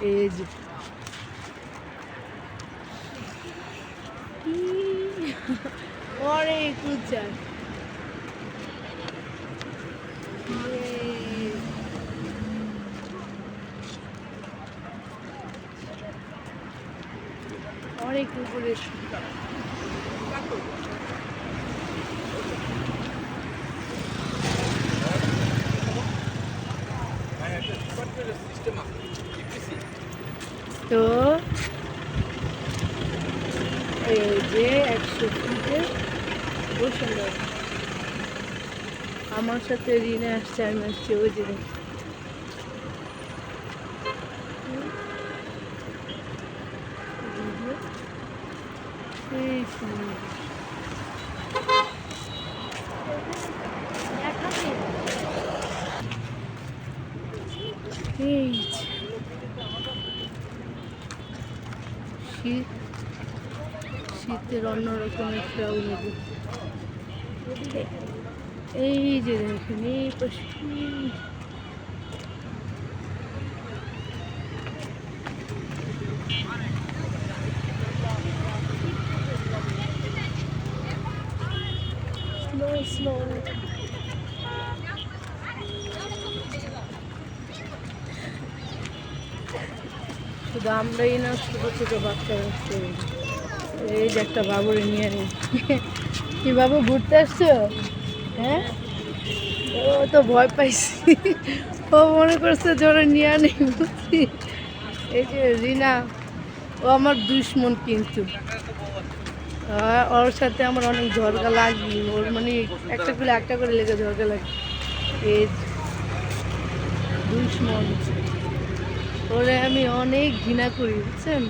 এই যে অনেক উচ্চার। অনেক উপরে তো এই যে একশো ফিটে বসে আমার সাথে রিনা আসছে, আমি আসছি, ওই যে এই শীত শীতের অন্যরকম একটা অনুভূতি। এই যে দেখেন এই পাশে এই যে একটা বাবুরে নিয়ে নিই কি বাবু, ঘুরতে আসছো? হ্যাঁ? ও তো ভয় পাইছি। ও মনে করছে জোরে নিয়ে বুঝছি এই যে রিনা, ও আমার দুশ্মন কিন্তু। ওর সাথে আমার অনেক ঝরকা লাগবে। ওর মানে একটা করে একটা করে লেগে ঝরকা লাগে এই দুশ্মন। ওরে আমি অনেক ঘৃণা করি বুঝছেন?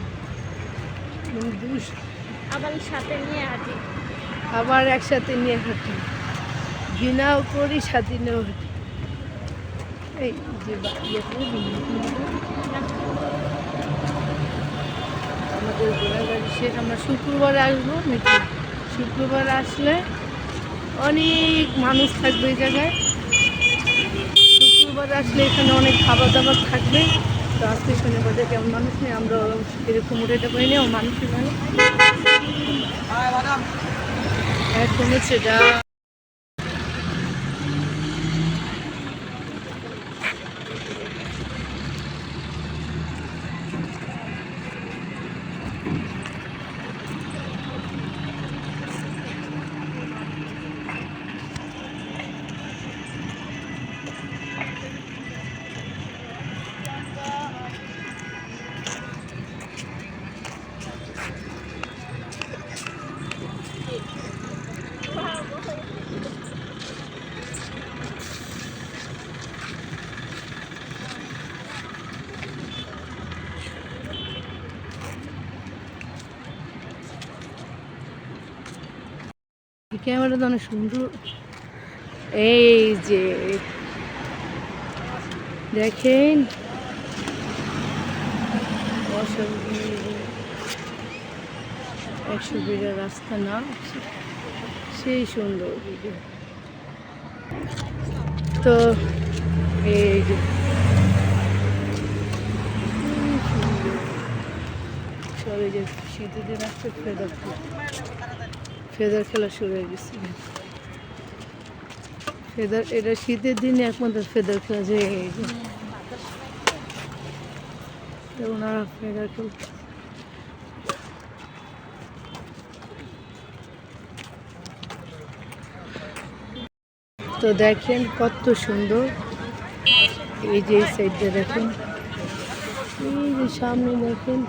মানে আবার সাথে নিয়ে হাঁটি। আবার একসাথে নিয়ে হাঁটি। ঘৃণাও করি সাথে নিয়েও হাঁটি। এই যে ইয়েতে আমাদের ঘোরাঘুরি শেষ। আমরা শুক্রবারে আসব নাকি শুক্রবার আসলে অনেক মানুষ থাকবে এই জায়গায়। শুক্রবার আসলে এখানে অনেক খাবার দাবার থাকবে। তো আজকে শনিবারে কেমন মানুষ নেই আমরা এরকম উঠেটা পারি না ও মানুষই মানে? হ্যাঁ কমেছে যা ক্যামেরাটা অনেক সুন্দর এই যে দেখেন। একশো বিঘা রাস্তা না, সেই সুন্দর তো এই যে কি সুন্দর। সব যে শীতের দিন আসছে ফেদার খেলা শুরু হয়ে গেছে। ফেদার, এটা শীতের দিনে একমাত্র ফেদার খেলা যে ওনারা ফেদার খেলতে তো দেখেন কত সুন্দর। এই যে এই সাইডটা দেখেন। এই যে সামনে দেখেন।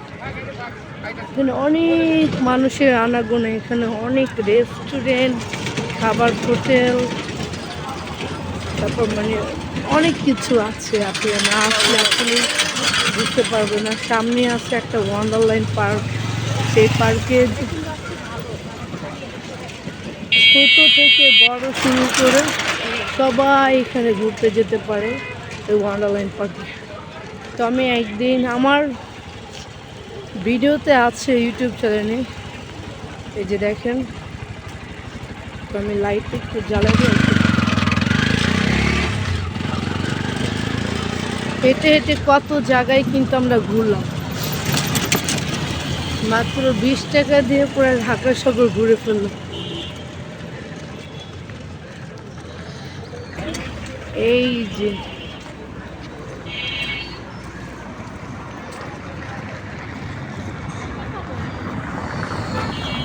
এখানে অনেক মানুষের আনাগোনা, এখানে অনেক রেস্টুরেন্ট খাবার হোটেল তারপর মানে অনেক কিছু আছে আপনি না আসলে আপনি বুঝতে পারবেন না। সামনে আছে একটা ওয়ান্ডারলাইন পার্ক সেই পার্কে ছোট থেকে বড় শুরু করে সবাই এখানে ঘুরতে যেতে পারে এই ওয়ান্ডারলাইন পার্কে তো আমি একদিন আমার ভিডিওতে আছে ইউটিউব চ্যানেলে। এই যে দেখেন আমি লাইট একটু জ্বালাই হেঁটে হেঁটে কত জায়গায় কিন্তু আমরা ঘুরলাম। মাত্র বিশ টাকা দিয়ে পুরো ঢাকা শহর ঘুরে ফেললাম। এই যে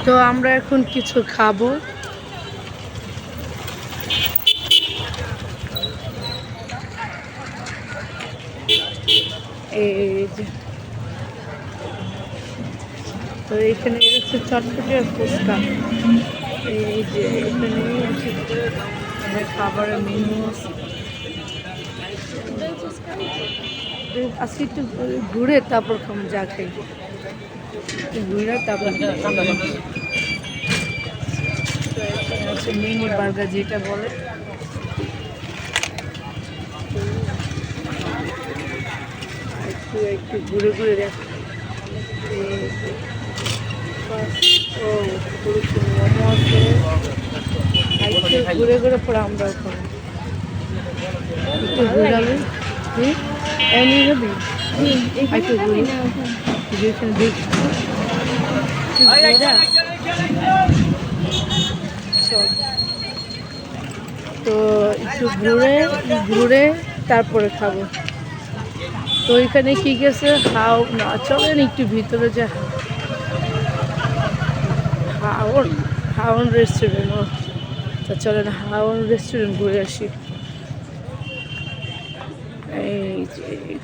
তো আমরা এখন কিছু খাব। এই তো এখানে হচ্ছে চটপটি আর ফুচকা। এই যে এখানে খাবারের মেনু আছে আজকে একটু ঘুরে তারপর খাব যা খাই। ঘুরে তারপর হচ্ছে মিনি বার্গার যেটা বলে। একটু একটু ঘুরে ঘুরে দেখ। ও মোমো আছে ঘুরে ঘুরে পরে আমরাও খাব একটু ঘুরাবে? হুম? এমনি হবে একটু ঘুরে। যেখানে দেখি একটু ঘোরা। চল। তো একটু ঘুরে ঘুরে তারপরে খাব। তো এখানে কি গেছে? হাও, না, চলেন একটু ভিতরে যা। হাওন হাওন রেস্টুরেন্ট ও। তো চলেন, হাওন রেস্টুরেন্ট ঘুরে আসি। এই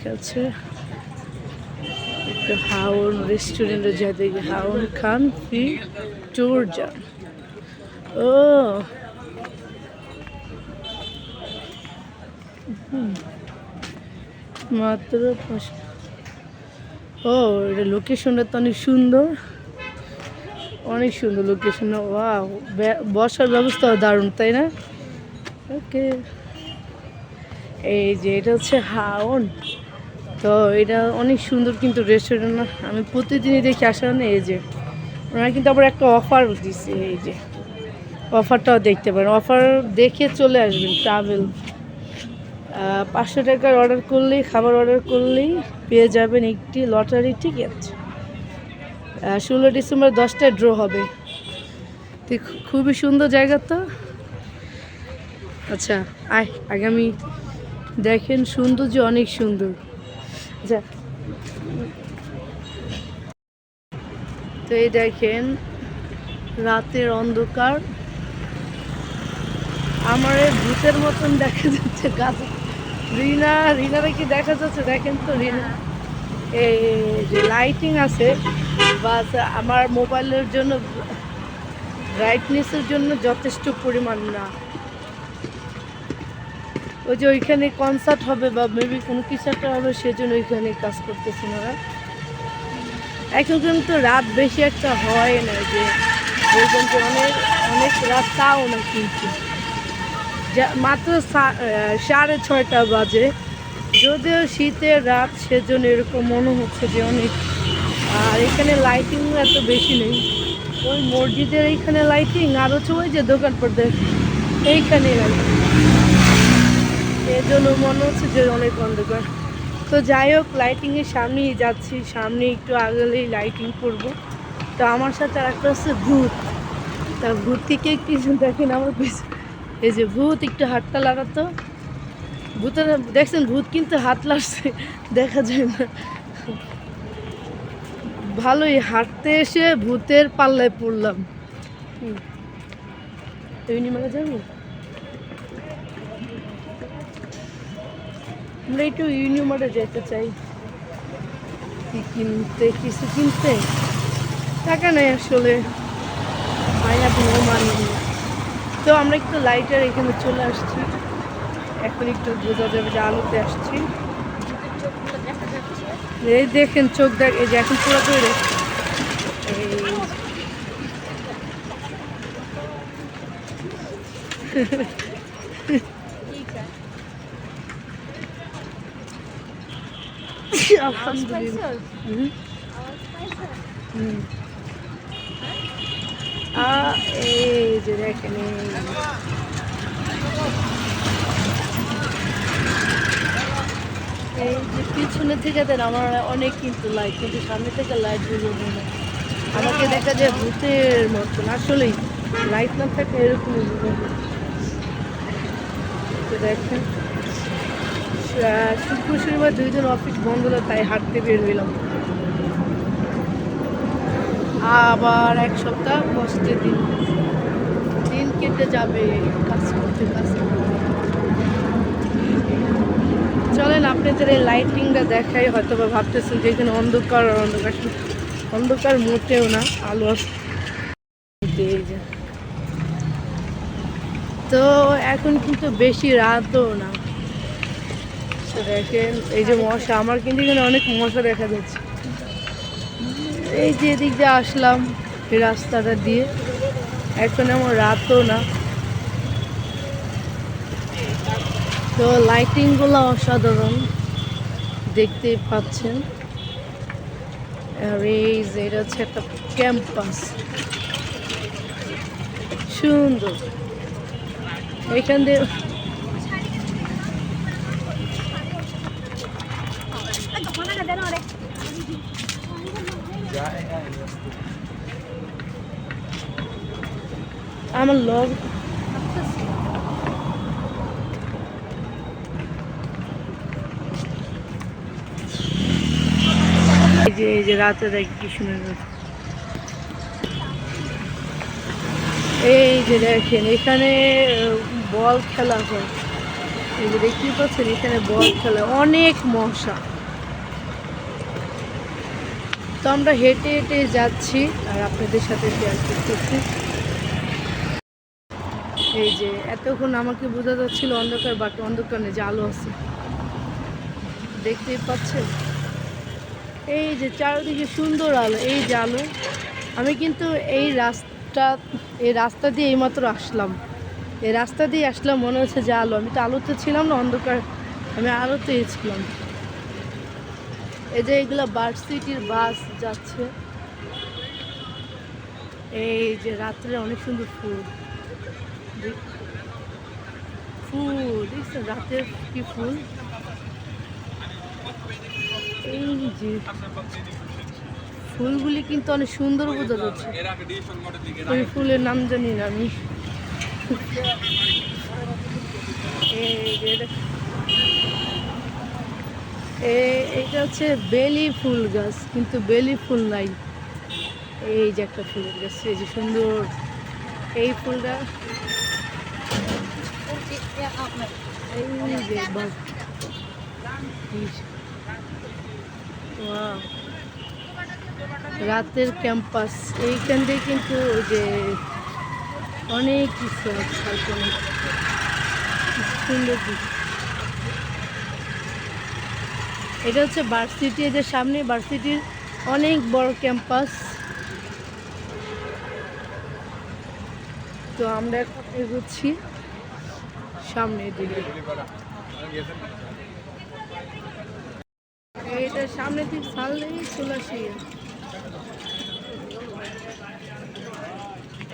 যে আছে যা দেখি হাওন খান ফি ট্যুর যান ও হুম। মাত্র ও, এটা লোকেশনটা তো অনেক সুন্দর। অনেক সুন্দর লোকেশন ওয়াও বসার ব্যবস্থা দারুণ, তাই না? ওকে এই যে, এটা হচ্ছে হাওন তো এটা অনেক সুন্দর কিন্তু রেস্টুরেন্ট আমি প্রতিদিনই দেখি আসা না, এই যে। ওনারা কিন্তু আবার একটা অফার দিচ্ছে এই যে। অফারটাও দেখতে পারেন। অফার দেখে চলে আসবেন ট্রাভেল পাঁচশো টাকার অর্ডার করলেই, খাবার অর্ডার করলেই পেয়ে যাবেন একটি লটারি টিকিট ষোলো ডিসেম্বর দশটায় ড্র হবে। তো খুবই সুন্দর জায়গা তো। আচ্ছা আয়, আগামী দেখেন সৌন্দর্য অনেক সুন্দর। আচ্ছা তো এই দেখেন, রাতের অন্ধকার। আমার এই ভূতের মতন দেখা যাচ্ছে গাছ। রিনা, রিনারা কি দেখা যাচ্ছে? দেখেন তো রিনা। এই যে লাইটিং আছে বাস আমার মোবাইলের জন্য ব্রাইটনেসের জন্য যথেষ্ট পরিমাণ না। ওই যে ওইখানে কনসার্ট হবে বা মেবি কোনো কিছু একটা হবে, সেজন্য ওইখানে কাজ করতেছেন ওরা। এখন কিন্তু রাত বেশি একটা হয় না যে বলবেন যে অনেক অনেক রাত তাও না কিন্তু। মাত্র সাড়ে ছয়টা বাজে। যদিও শীতের রাত, সেজন্য এরকম মনে হচ্ছে যে অনেক। আর এখানে লাইটিং এত বেশি নেই। ওই মসজিদের এইখানে লাইটিং আর হচ্ছে ওই যে দোকান পড়তে এইখানে লাইটিং এই জন্য মনে হচ্ছে যে অনেক অন্ধকার। তো যাই হোক লাইটিংয়ের সামনেই যাচ্ছি। সামনে একটু আগলেই লাইটিং করব। তো আমার সাথে আর একটা হচ্ছে ভূত। তা ভূত থেকে কিছু দেখেন আমার পিছনে। এই যে ভূত একটু হাতটা লাগাতো। ভূতের দেখছেন, ভূত কিন্তু হাত লাগছে দেখা যায় না। ভালোই হাঁটতে এসে ভূতের পাল্লায় পড়লাম। হুম। ইউনিমারে যাব? আমরা একটু ইউনিমারে যেতে চাই। কি কিনতে, কিছু কিনতে? টাকা নেই আসলে। আই হ্যাভ তো আমরা একটু লাইটার এখানে চলে আসছি। এখন একটু বোঝা যাবে যে আলোতে আসছি। এই দেখেন চোখ দেখ, এই যে এখন পুরো করে এই যে দেখেন পিছনে থেকে দেন আমার অনেক কিন্তু লাইট কিন্তু সামনে থেকে লাইট না আমাকে দেখা যায় ভূতের মতন, আসলেই লাইট না থাকে এরকমই দেখেন শুক্র শনিবার দুইজন অফিস বন্ধ হলো, তাই হাঁটতে বের হইলাম। আবার এক সপ্তাহ কষ্টের দিন। দিন কেটে যাবে, কাজ করতে কাজ চলেন, আপনাদের এই লাইটিংটা দেখাই হয়তো বা ভাবতেছেন যে এখানে অন্ধকার, আর অন্ধকার অন্ধকার মোটেও না, আলো। তো এখন কিন্তু বেশি রাতও না। দেখেন, এই যে মশা, আমার কিন্তু এখানে অনেক মশা দেখা যাচ্ছে। এই যে এদিক দিয়ে আসলাম রাস্তাটা দিয়ে। এখন এমন রাতও না। তো লাইটিংগুলো অসাধারণ, দেখতেই পাচ্ছেন। আর এই যে এটা হচ্ছে একটা ক্যাম্পাস সুন্দর। এখান দিয়ে আমার লগ এই যে এই যে রাতে দেখি কি সুন্দর এই যে দেখেন, এখানে বল খেলা হয়। এই যে দেখতেই পাচ্ছেন, এখানে বল খেলা অনেক মশা। তো আমরা হেঁটে হেঁটে যাচ্ছি আর আপনাদের সাথে শেয়ার করতেছি। এই যে, এতক্ষণ আমাকে বোঝা যাচ্ছিল অন্ধকার বাট অন্ধকার নেই যে আলো আছে। দেখতেই পাচ্ছেন? এই যে, চারিদিকে সুন্দর আলো, এই যে আলো। আমি কিন্তু এই রাস্তা এই রাস্তা দিয়ে এইমাত্র আসলাম। এই রাস্তা দিয়ে আসলাম মনে হচ্ছে যে আলো। আমি তো আলোতে ছিলাম না, অন্ধকার। আমি আলোতে ছিলাম। এই যে এগুলো ভার্সিটির বাস যাচ্ছে। এই যে রাত্রে অনেক সুন্দর ফুল ফুল দেখছেন রাতের কি ফুল এই যে ফুলগুলি কিন্তু অনেক সুন্দর বোঝা যাচ্ছে ওই ফুলের নাম জানি না আমি। এই যে এটা- এ- এটা হচ্ছে বেলি ফুল গাছ, কিন্তু বেলি ফুল নাই। এই যে একটা ফুলের গাছ, এই যে সুন্দর। এই ফুলটা এই যে। রাতের ক্যাম্পাস। এইখান দিয়ে কিন্তু যে অনেক কিছু আছে। সুন্দর দিক এটা হচ্ছে ভার্সিটি যে সামনে ভার্সিটির অনেক বড় ক্যাম্পাস তো আমরা এখন এগোচ্ছি সামনের দিকে। এইটা সামনে দিক ছাড়লেই চলে আসি।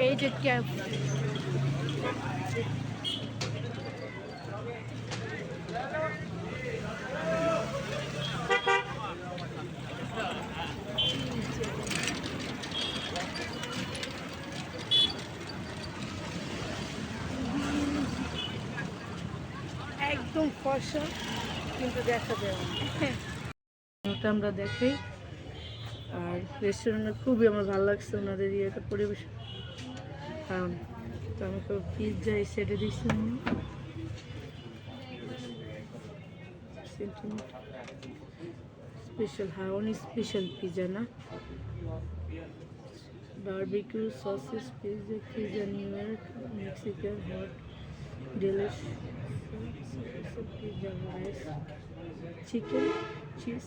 এই যে ক্যাম্প একদম ফসা কিন্তু দেখা যায় না। ওটা আমরা দেখি। আর রেস্টুরেন্টে খুবই আমার ভালো লাগছে ওনাদের ইয়েটা পরিবেশ। আম, তো আমাকে পিৎজা এই সেটে দিচ্ছি স্পেশাল হ্যাঁ অনেক স্পেশাল পিৎজা না। Barbecue sausage pizza pizza New York Mexican hot delish pizza rice chicken cheese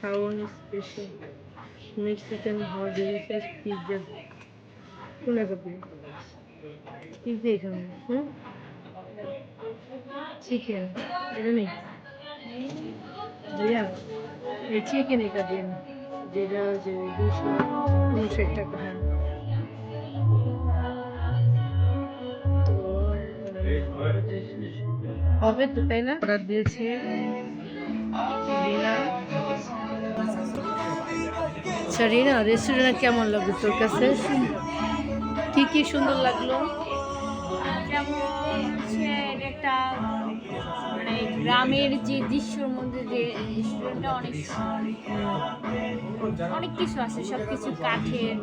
chicken classic হ্যাঁ হাওয়ান special Mexican hot delicious pizza কোনে কাপে পিৎজা এখানে হুম চিকেন এটা নেই ভাইয়া এই চিকেন এটা দিন যেটা যে দুশো উনষাট টাকা হ্যাঁ হবে তো তাই না অর্ডার দিয়েছে রিনা আচ্ছা রিনা রেস্টুরেন্ট কেমন লাগল তোর কাছে? কি কি সুন্দর লাগল? যেমন একটা মানে গ্রামের যে দৃশ্যর মধ্যে যে রেস্টুরেন্টটা অনেক। অনেক কিছু আছে সব কিছু কাঠের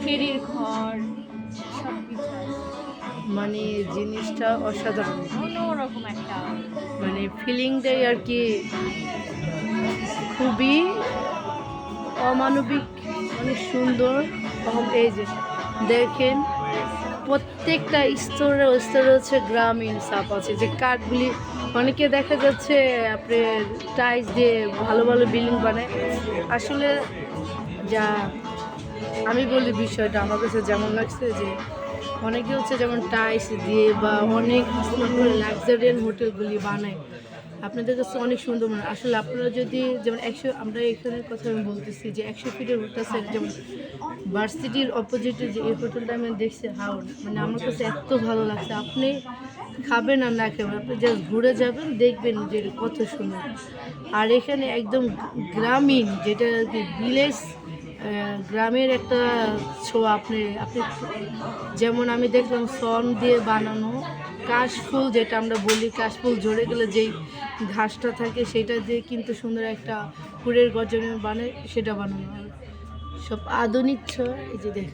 খেরির ঘর সব কিছু মানে জিনিসটা অসাধারণ। অন্যরকম একটা। মানে ফিলিংটাই আর কি খুবই অমানবিক, অনেক সুন্দর। এই যে, দেখেন, প্রত্যেকটা স্তরে স্তরে হচ্ছে গ্রামীণ সাপ আছে। যে কাঠগুলি, অনেকে দেখা যাচ্ছে আপনি টাইলস দিয়ে ভালো ভালো বিল্ডিং বানায়। আসলে যা, আমি বলি বিষয়টা, আমার কাছে যেমন লাগছে যে, অনেকে হচ্ছে যেমন টাইলস দিয়ে বা অনেক লাক্সারিয়ান হোটেলগুলি বানায়। আপনাদের কাছে অনেক সুন্দর মনে আসলে আপনারা যদি, যেমন একশো, আমরা এখানের কথা আমি বলতেছি যে একশো ফিটের হোটেল যেমন ভার্সিটির অপোজিটে যে এই হোটেলটা আমি দেখছি হাউন মানে আমার কাছে এত ভালো লাগছে। আপনি খাবেন আর না খাবেন, আপনি জাস্ট ঘুরে যাবেন, দেখবেন যে কত সুন্দর। আর এখানে একদম গ্রামীণ, যেটা আর কি ভিলেজ গ্রামের একটা ছোঁয়া আপনি আপনি, যেমন আমি দেখলাম সন দিয়ে বানানো কাশফুল যেটা আমরা বলি, কাশফুল ঝরে গেলে যেই ঘাসটা থাকে সেটা দিয়ে কিন্তু সুন্দর একটা ফুলের গজনে বানায়, সেটা বানানো হয়। সব আধুনিক ছোঁয়া, এই যে দেখ।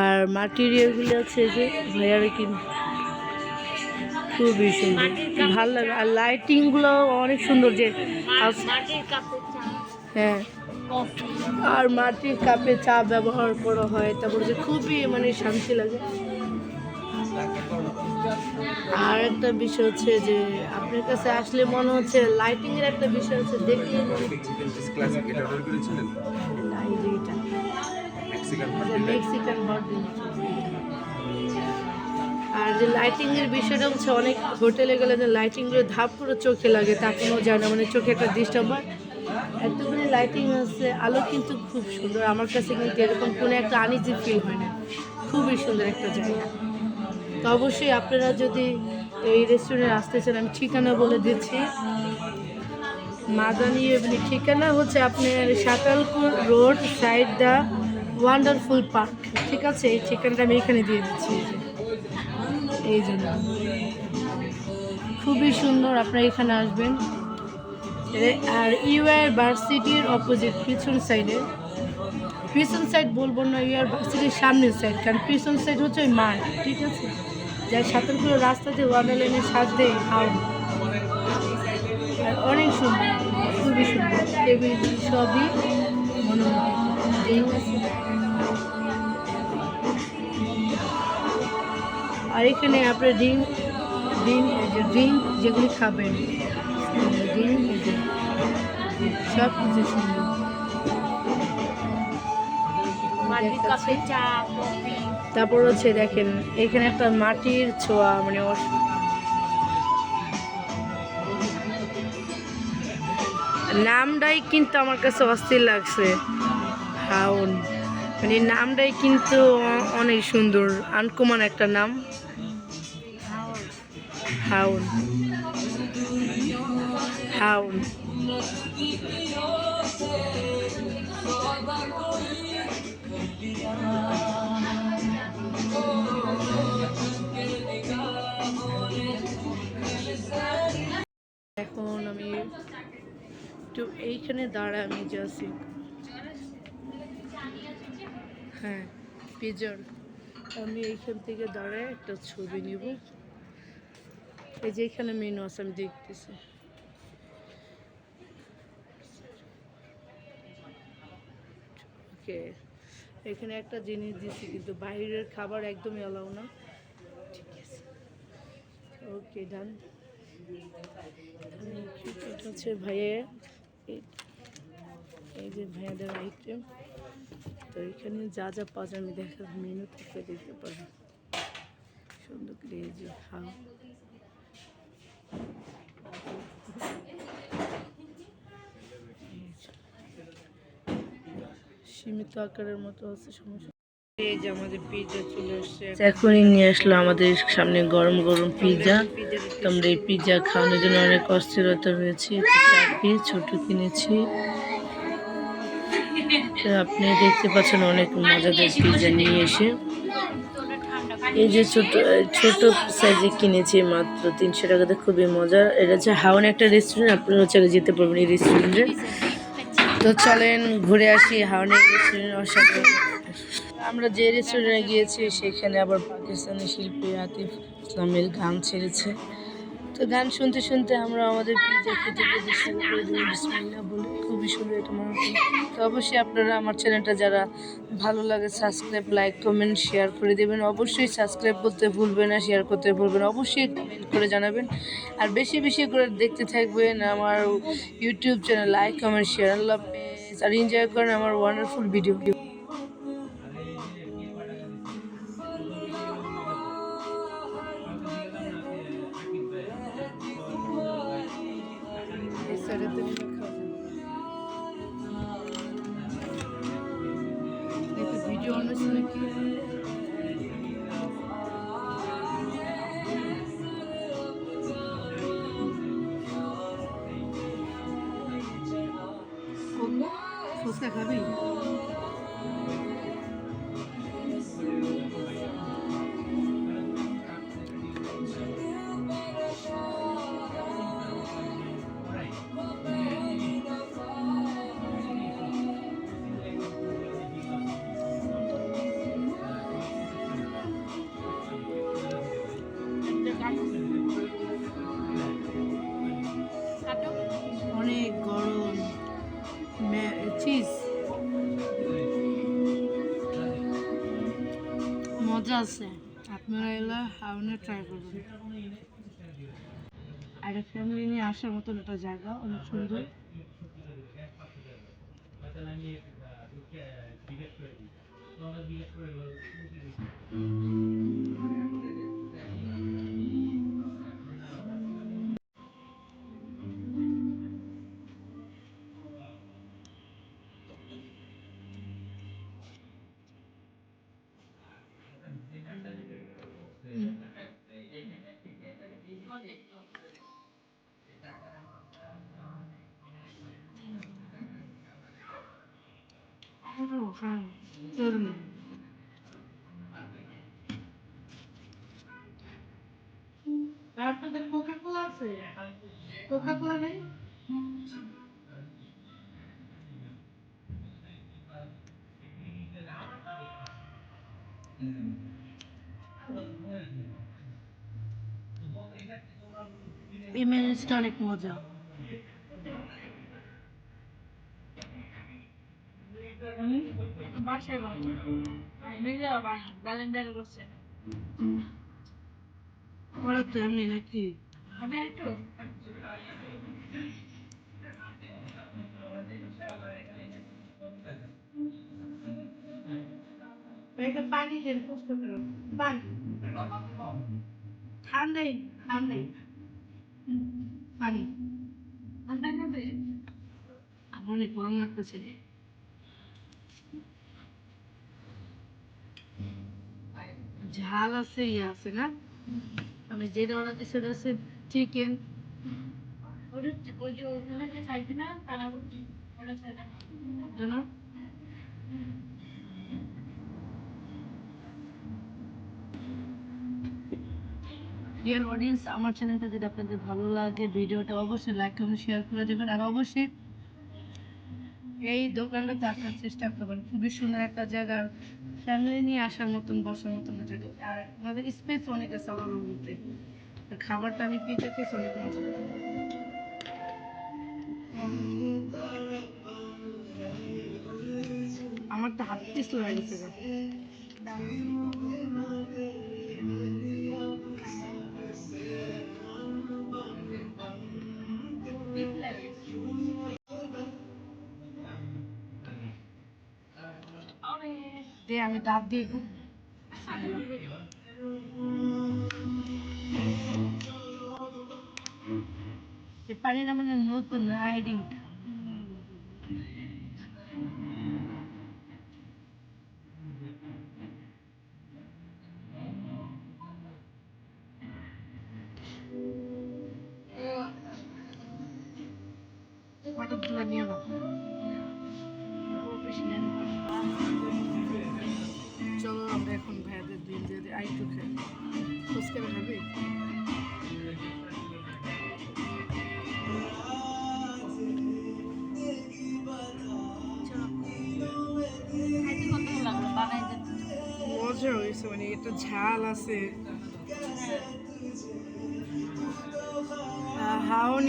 আর মাটিরিয়ালগুলো আছে যে ভাইয়ারে কিন খুবই সুন্দর। ভালো লাগে। আর লাইটিংগুলো অনেক সুন্দর যে হ্যাঁ। আর মাটির কাপে চা ব্যবহার করা হয়, তারপরে যে খুবই মানে শান্তি লাগে। আর একটা বিষয় হচ্ছে যে আপনার কাছে আসলে মনে হচ্ছে লাইটিং এর একটা বিষয় হচ্ছে দেখলে মনে মেক্সিকান ক্লাসিক এটা অর্ডার করেছিলেন? না, এই যে এটা। মেক্সিকান মেক্সিকান আর যে লাইটিং এর বিষয়টা হচ্ছে অনেক হোটেলে গেলে যে লাইটিংগুলো ধাপ করে চোখে লাগে তাকানো যায় না মানে চোখে একটা ডিস্টার্ব হয়। এতগুলি লাইটিং আছে আলো কিন্তু খুব সুন্দর। আমার কাছে কিন্তু এরকম কোনো একটা আনিজি ফিল হয় না। খুবই সুন্দর একটা জায়গা। তো অবশ্যই আপনারা যদি এই রেস্টুরেন্টে আসতে চান, আমি ঠিকানা বলে দিচ্ছি। মাদানি এমনি ঠিকানা হচ্ছে আপনার Satalpur road side the wonderful park ঠিক আছে? এই ঠিকানাটা আমি এখানে দিয়ে দিচ্ছি। এই জন্য খুবই সুন্দর আপনারা এখানে আসবেন। আর ইউআর ভার্সিটির অপোজিট পিছন সাইডে পিছন সাইড বলব না ইউআর ভার্সিটির সামনের সাইড কারণ পিছন সাইড হচ্ছে ওই মাঠ, ঠিক আছে? যার সাঁতারগুলো রাস্তাতে ওয়ান্ডারল্যান্ডের সাথে হাওড় আর অনেক সুন্দর খুবই সুন্দর। টেবিল সবই আর এখানে আপনার ড্রিঙ্ক ড্রিঙ্ক ড্রিঙ্ক যেগুলি খাবেন ড্রিঙ্ক সব কিছু সুন্দর। চা কফি। তারপর হচ্ছে দেখেন, এখানে একটা মাটির ছোঁয়া মানে নামটাই কিন্তু আমার কাছে অস্থির লাগছে। হাউন মানে নামটাই কিন্তু অনেক সুন্দর, আনকমন একটা নাম। হাউন হাউন। এখন আমি একটু এইখানে দাঁড়া আমি যাচ্ছি হ্যাঁ পিজর আমি এইখান থেকে দাঁড়ায় একটা ছবি নিব। এই যে এখানে মেনু আছে, আমি দেখতেছি। ওকে এখানে একটা জিনিস দিচ্ছি কিন্তু বাইরের খাবার একদমই অ্যালাউ না। ঠিক আছে। ওকে ডান এটা হচ্ছে ভাইয়ের এই- যে ভাইয়াদের আইটেম তো এখানে যা যা পাওয়া যায় আমি দেখা মেনু থেকে দেখতে পারব। সুন্দর করে এই যে খাও সীমিত আকারের মতো আছে সমস্যা। চলে আসছে এখনই নিয়ে আসলো আমাদের সামনে গরম গরম পিৎজা তো আমরা এই পিৎজা খাওয়ানোর জন্য অনেক অস্থিরতা রয়েছে। চার পিস ছোট কিনেছি। আপনি দেখতে পাচ্ছেন অনেক মজাদার পিৎজা নিয়ে এসে। এই যে ছোট ছোট সাইজে কিনেছি মাত্র তিনশো টাকাতে খুবই মজার। এটা হচ্ছে হাওন একটা রেস্টুরেন্ট আপনারা চাইলে যেতে পারবেন এই রেস্টুরেন্টে তো চলেন ঘুরে আসি হাওনের রেস্টুরেন্ট অসাধারণ। আমরা যে রেস্টুরেন্টে গিয়েছি, সেখানে আবার পাকিস্তানি শিল্পী আতিফ ইসলামের গান ছেড়েছে। তো গান শুনতে শুনতে আমরা আমাদের পিজা খেতে খেতে শুরু করে দিই বিসমিল্লা বলে, খুবই সুন্দর এটা মনে হয় তো অবশ্যই আপনারা আমার চ্যানেলটা যারা ভালো লাগে সাবস্ক্রাইব লাইক কমেন্ট শেয়ার করে দেবেন। অবশ্যই সাবস্ক্রাইব করতে ভুলবেন না শেয়ার করতে ভুলবেন অবশ্যই কমেন্ট করে জানাবেন। আর বেশি বেশি করে দেখতে থাকবেন আমার YouTube channel like comment share আল্লাহ। আর এনজয় করেন আমার ওয়ান্ডারফুল ভিডিও ভিডিও অন আছে। আপনারা এলে হাওনে ট্রাই করবেন। আর ফ্যামিলি নিয়ে আসার মতন একটা জায়গা, অনেক সুন্দর। আপনাদের এই ম্যানেজটা অনেক মজা। বাসায় ব্যালেন্ডার করছে। ওরা তো এমনি নাকি। আমি একটু। পানি দেন কষ্ট করে। পানি। ঠান্ডাই ঠান্ডাই। পানি ঠান্ডা খাবে আমার অনেক গরম লাগতেছে রে ঝাল আছে ইয়ে আছে না? আমি যেটা অর্ডার দিচ্ছি সেটা হচ্ছে চিকেন জানো? ডিয়ার অডিয়েন্স আমার চ্যানেলটা যদি আপনাদের ভালো লাগে, ভিডিওটা অবশ্যই লাইক কমেন্ট শেয়ার করে দেবেন। আর অবশ্যই এই দোকানটাতে আসার চেষ্টা করবেন। খুবই সুন্দর একটা জায়গা। ফ্যামিলি নিয়ে আসার মতন, বসার মতন জায়গা। আর আমাদের স্পেস অনেক আছে আমার মধ্যে খাবারটা আমি পেতে খেয়েছি অনেক আমার তো হাত পিস দে আমি ডাব দিয়ে দিই। এই পানিটা মানে নতুন রাইডিং অনেকগুলো নিয়ে নাও এটা ঝাল আছে। হাউন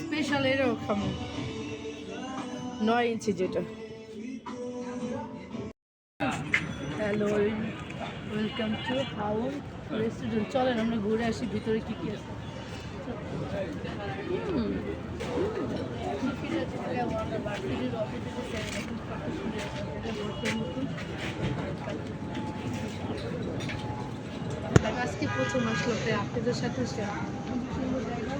স্পেশাল খাব নয় ইঞ্চি যেটা। হ্যালো ওয়েলকাম টু হাউন রেস্টুরেন্ট চলেন, আমরা ঘুরে আসি, ভিতরে কি কি আছে, এটা আমাদের ভার্সিটির অফিসে যে সেভেন এখন কত সুন্দর আছে, এটা বসে মতন। আমি আজকে প্রথম আসলো আপনাদের সাথে share করলাম। খুব সুন্দর জায়গা।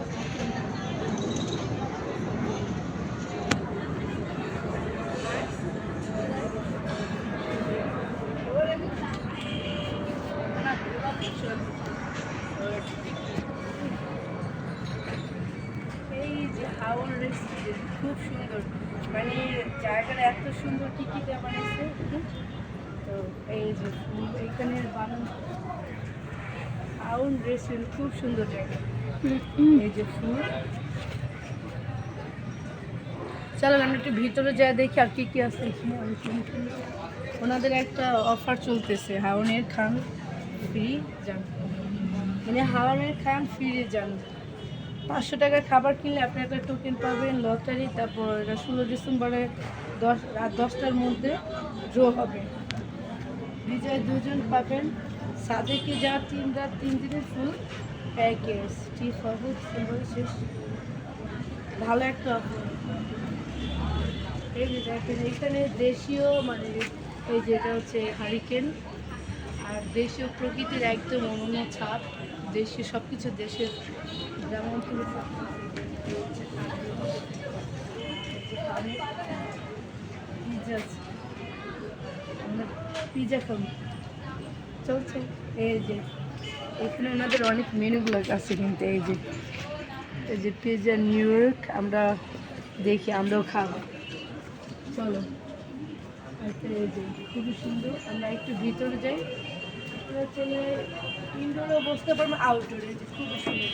এই যে হাওড় রেস্টুরেন্ট খুব সুন্দর মানে জায়গাটা এত সুন্দর টিকিটে বানিয়েছে তো এই যে ফুল এখানে বানানো হাউন রেস্টুরেন্ট খুব সুন্দর জায়গা। এই যে ফুল। চলো আমরা একটু ভিতরে যা দেখি আর কি কি আছে এখানে। ওনাদের একটা অফার চলতেছে হাওনের খান ফ্রি যান মানে হাওনের খান ফ্রি যান পাঁচশো টাকার খাবার কিনলে আপনি একটা টোকেন পাবেন লটারি তারপর এটা ষোলো ডিসেম্বরে দশ রাত দশটার মধ্যে ড্র হবে। বিজয় দুজন পাবেন। সাদেকে যা তিন রাত, তিন দিনের ফুল প্যাকেজ ঠিক হবে ডিসেম্বরে শেষ। ভালো একটা offer। এই দেখেন এখানে দেশীয় মানে এই যেটা হচ্ছে হারিকেন আর দেশীয় প্রকৃতির একদম অনন্য ছাপ। দেশীয় সব কিছু দেশের যেমন পিজা আমরা পিজা খাব। চলছে। এই যে, এখানে ওনাদের অনেক মেনুগুলো আছে কিন্তু এই যে এই যে পিজা নিউ ইয়র্ক আমরা দেখি, আমরাও খাব। চলো। আচ্ছা খুবই সুন্দর। আমরা একটু ভিতরে যাই। চলে ইনডোরও বসতে পারব আউটডোরে খুবই সুন্দর।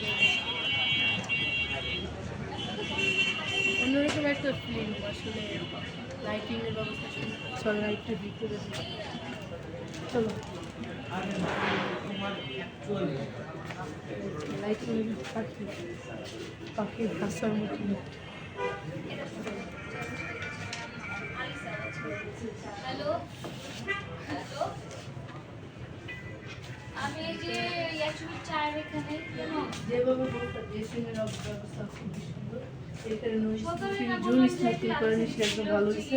অন্যরকম একটা ফিলিং আসলে লাইটিংয়ের ব্যবস্থা চলো, একটু ভিতরে চলো। পাখির ভাষার মতো হ্যালো হ্যালো আমি এই যে ইয়াচুরি চায়ের এখানে কেন যেভাবে বলতে ড্রেসিংয়ের ব্যবস্থা সুন্দর এখানে সকালে না জুন করে একদম ভালো হয়েছে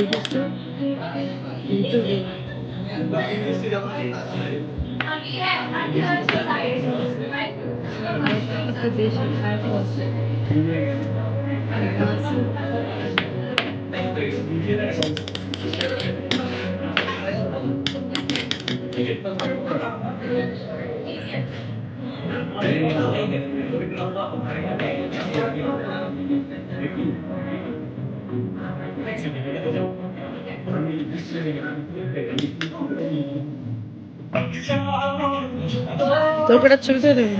ফেলতে হবে। উপরেটার মধ্যে দেখেছ ইউটিউবে একটা তোর কটা ছবি তুলে দেবে?